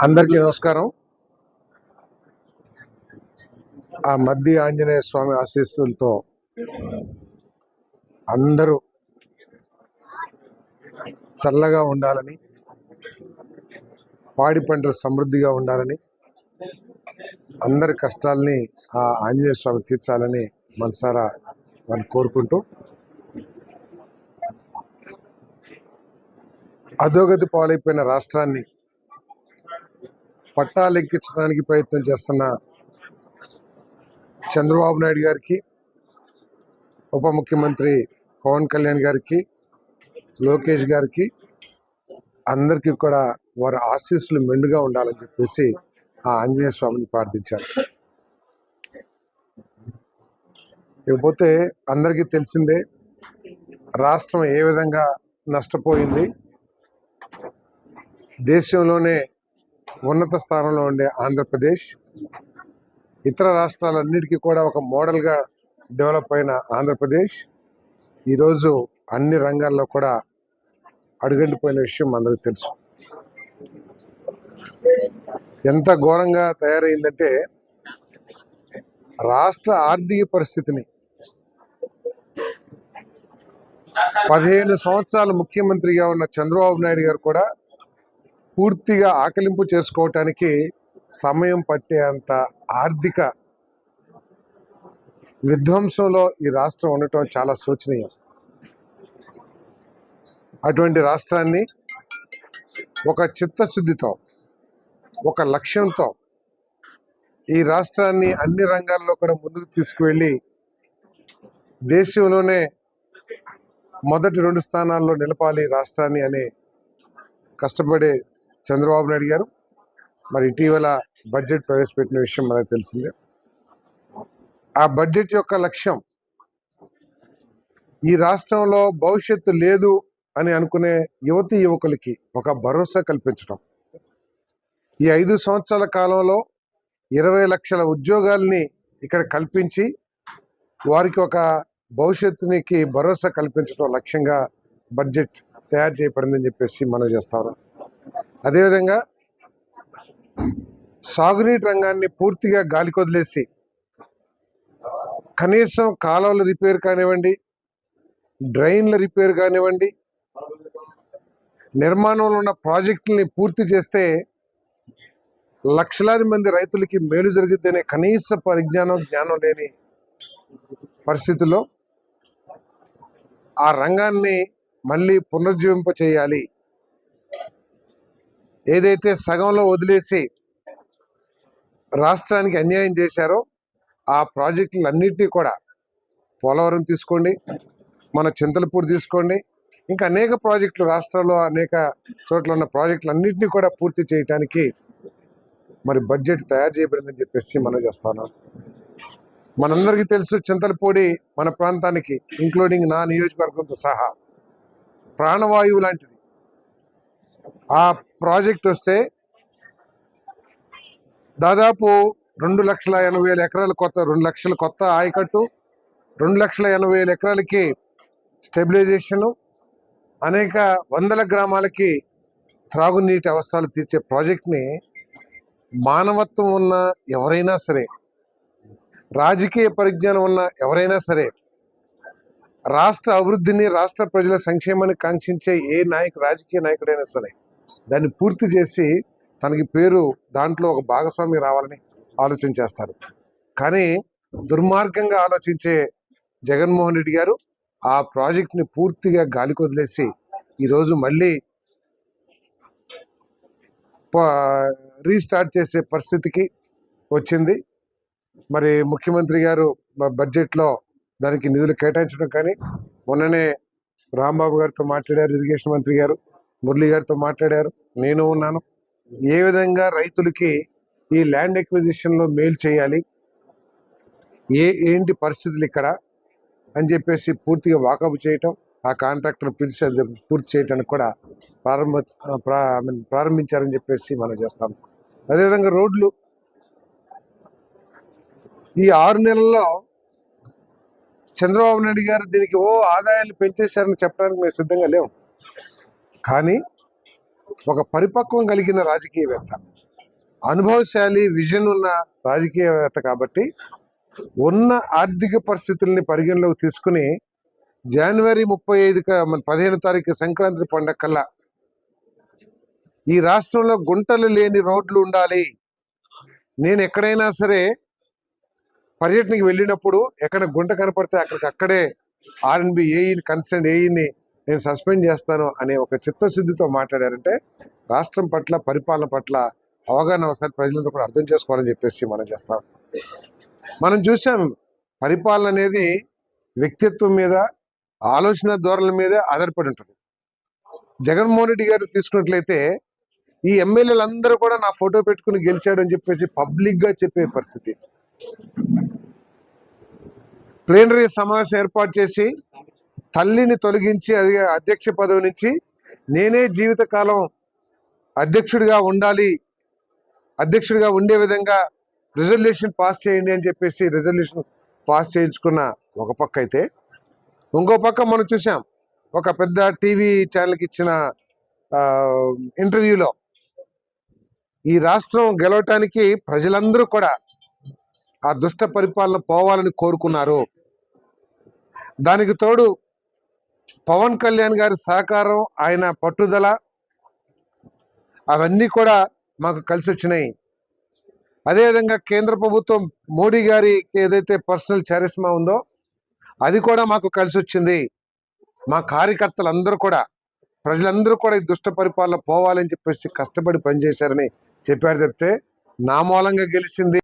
అందరికీ నమస్కారం. ఆ మధ్య ఆంజనేయ స్వామి ఆశీస్సులతో అందరూ చల్లగా ఉండాలని పాడి పంటలు సమృద్ధిగా ఉండాలని అందరి కష్టాలని ఆ ఆంజనేయ స్వామి తీర్చాలని మనసారా మనం కోరుకుంటూ అధోగతి పాలైపోయిన రాష్ట్రాన్ని పట్టాలెక్కించడానికి ప్రయత్నం చేస్తున్న చంద్రబాబు నాయుడు గారికి ఉప ముఖ్యమంత్రి పవన్ కళ్యాణ్ గారికి లోకేష్ గారికి అందరికీ కూడా వారి ఆశీస్సులు మెండుగా ఉండాలని చెప్పేసి ఆ ఆంజనేయ స్వామిని ప్రార్థించారు. ఇకపోతే అందరికీ తెలిసిందే రాష్ట్రం ఏ విధంగా నష్టపోయింది దేశంలోనే ఉన్నత స్థానంలో ఉండే ఆంధ్రప్రదేశ్ ఇతర రాష్ట్రాలన్నిటికీ కూడా ఒక మోడల్గా డెవలప్ అయిన ఆంధ్రప్రదేశ్ ఈరోజు అన్ని రంగాల్లో కూడా అడుగంటిపోయిన విషయం అందరికీ తెలుసు. ఎంత ఘోరంగా తయారైందంటే రాష్ట్ర ఆర్థిక పరిస్థితిని పదిహేను సంవత్సరాలు ముఖ్యమంత్రిగా ఉన్న చంద్రబాబు నాయుడు గారు కూడా పూర్తిగా ఆకలింపు చేసుకోవటానికి సమయం పట్టేంత ఆర్థిక విధ్వంసంలో ఈ రాష్ట్రం ఉండటం చాలా శోచనీయం. అటువంటి రాష్ట్రాన్ని ఒక చిత్తశుద్ధితో ఒక లక్ష్యంతో ఈ రాష్ట్రాన్ని అన్ని రంగాల్లో కూడా ముందుకు తీసుకువెళ్ళి దేశంలోనే మొదటి రెండు స్థానాల్లో నిలపాలి రాష్ట్రాన్ని అనే కష్టపడే చంద్రబాబు నాయుడు గారు. మరి ఇటీవల బడ్జెట్ ప్రవేశపెట్టిన విషయం మనకు తెలిసిందే. ఆ బడ్జెట్ యొక్క లక్ష్యం ఈ రాష్ట్రంలో భవిష్యత్తు లేదు అని అనుకునే యువతి యువకులకి ఒక భరోసా కల్పించడం. ఈ ఐదు సంవత్సరాల కాలంలో ఇరవై లక్షల ఉద్యోగాల్ని ఇక్కడ కల్పించి వారికి ఒక భవిష్యత్తునికి భరోసా కల్పించడం లక్ష్యంగా బడ్జెట్ తయారు చేయబడిందని చెప్పేసి మనం చేస్తాం అదేవిధంగా సాగునీటి రంగాన్ని పూర్తిగా గాలి కొదిలేసి కనీసం కాలువల రిపేర్ కానివ్వండి డ్రైన్ల రిపేర్ కానివ్వండి నిర్మాణంలో ఉన్న ప్రాజెక్టుల్ని పూర్తి చేస్తే లక్షలాది మంది రైతులకి మేలు జరుగుతుందనే కనీస పరిజ్ఞానం జ్ఞానం లేని పరిస్థితుల్లో ఆ రంగాన్ని మళ్ళీ పునరుజ్జీవింప చేయాలి ఏదైతే సగంలో వదిలేసి రాష్ట్రానికి అన్యాయం చేశారో ఆ ప్రాజెక్టులన్నింటినీ కూడా పోలవరం తీసుకోండి మన చింతలపూర్ తీసుకోండి ఇంకా అనేక ప్రాజెక్టులు రాష్ట్రంలో అనేక చోట్ల ఉన్న ప్రాజెక్టులు అన్నింటినీ కూడా పూర్తి చేయడానికి మరి బడ్జెట్ తయారు చేయబడిందని చెప్పేసి మనం చేస్తాను మనందరికీ తెలుసు చింతలపూడి మన ప్రాంతానికి ఇంక్లూడింగ్ నా నియోజకవర్గంతో సహా ప్రాణవాయువు లాంటిది. ఆ ప్రాజెక్ట్ వస్తే దాదాపు రెండు లక్షల ఎనభై వేల ఎకరాల కొత్త రెండు లక్షల కొత్త ఆయకట్టు రెండు లక్షల ఎనభై వేల ఎకరాలకి స్టెబిలైజేషను అనేక వందల గ్రామాలకి త్రాగునీటి అవసరాలు తీర్చే ప్రాజెక్ట్ని మానవత్వం ఉన్న ఎవరైనా సరే రాజకీయ పరిజ్ఞానం ఉన్న ఎవరైనా సరే రాష్ట్ర అభివృద్ధిని రాష్ట్ర ప్రజల సంక్షేమాన్ని కాంక్షించే ఏ నాయకు రాజకీయ నాయకుడైనా సరే దాన్ని పూర్తి చేసి తనకి పేరు దాంట్లో ఒక భాగస్వామి రావాలని ఆలోచన చేస్తారు. కానీ దుర్మార్గంగా ఆలోచించే జగన్మోహన్ రెడ్డి గారు ఆ ప్రాజెక్ట్ని పూర్తిగా గాలికొదిలేసి ఈరోజు మళ్ళీ ప- రీస్టార్ట్ చేసే పరిస్థితికి వచ్చింది. మరి ముఖ్యమంత్రి గారు బడ్జెట్లో దానికి నిధులు కేటాయించడం కానీ మొన్ననే రాంబాబు గారితో మాట్లాడారు ఇరిగేషన్ మంత్రి గారు. మురళి గారితో మాట్లాడారు. నేను ఉన్నాను. ఏ విధంగా రైతులకి ఈ ల్యాండ్ ఎక్విజిషన్లో మేలు చేయాలి? ఏ ఏంటి పరిస్థితులు ఇక్కడ? అని చెప్పేసి పూర్తిగా వాకప్ చేయటం ఆ కాంట్రాక్టర్ పిలిచి అది పూర్తి చేయటానికి కూడా ప్రారంభ ప్రారంభించారని చెప్పేసి మనం చేస్తాం. అదేవిధంగా రోడ్లు. ఈ ఆరు నెలల్లో చంద్రబాబు నాయుడు గారు దీనికి ఓ ఆదాయాలు పెంచేశారని చెప్పడానికి మేము సిద్ధంగా లేము. కానీ ఒక పరిపక్వం కలిగిన రాజకీయవేత్త. అనుభవశాలి విజన్ ఉన్న రాజకీయవేత్త కాబట్టి ఉన్న ఆర్థిక పరిస్థితుల్ని పరిగణలోకి తీసుకుని జనవరి ముప్పై ఐదు పదిహేను తారీఖు సంక్రాంతి పండగ కల్లా ఈ రాష్ట్రంలో గుంటలు లేని రోడ్లు ఉండాలి. నేను ఎక్కడైనా సరే పర్యటనకి వెళ్ళినప్పుడు ఎక్కడ గుంట కనపడితే అక్కడికి అక్కడే ఆర్ఎన్బి ఏఈని కన్సర్న్ ఏఈని నేను సస్పెండ్ చేస్తాను అనే ఒక చిత్తశుద్ధితో మాట్లాడారంటే రాష్ట్రం పట్ల పరిపాలన పట్ల అవగాహన ఒకసారి ప్రజలంతా కూడా అర్థం చేసుకోవాలని చెప్పేసి మనం చేస్తాం. మనం చూసాం పరిపాలన అనేది వ్యక్తిత్వం మీద ఆలోచన ధోరణుల మీద ఆధారపడి ఉంటుంది. జగన్మోహన్ రెడ్డి గారు తీసుకున్నట్లయితే ఈ ఎమ్మెల్యేలు అందరూ కూడా నా ఫోటో పెట్టుకుని గెలిచాడు అని చెప్పేసి పబ్లిక్గా చెప్పే పరిస్థితి. ప్లేనరీ సమావేశం ఏర్పాటు చేసి తల్లిని తొలగించి అది అధ్యక్ష పదవి నుంచి నేనే జీవితకాలం అధ్యక్షుడిగా ఉండాలి అధ్యక్షుడిగా ఉండే విధంగా రిజల్యూషన్ పాస్ చేయండి అని చెప్పేసి రిజల్యూషన్ పాస్ చేయించుకున్న ఒక పక్క అయితే ఇంకో పక్క మనం చూసాం. ఒక పెద్ద టీవీ ఛానల్కి ఇచ్చిన ఇంటర్వ్యూలో ఈ రాష్ట్రం గెలవటానికి ప్రజలందరూ కూడా ఆ దుష్ట పరిపాలన పోవాలని కోరుకున్నారు. దానికి తోడు పవన్ కళ్యాణ్ గారి సహకారం ఆయన పట్టుదల అవన్నీ కూడా మాకు కలిసి వచ్చినాయి. అదేవిధంగా కేంద్ర ప్రభుత్వం మోడీ గారి ఏదైతే పర్సనల్ చారిస్మా ఉందో అది కూడా మాకు కలిసి వచ్చింది. మా కార్యకర్తలందరూ కూడా ప్రజలందరూ కూడా ఈ దుష్ట పరిపాలన పోవాలని చెప్పేసి కష్టపడి పనిచేశారని చెప్పారు చెప్తే నా మూలంగా గెలిచింది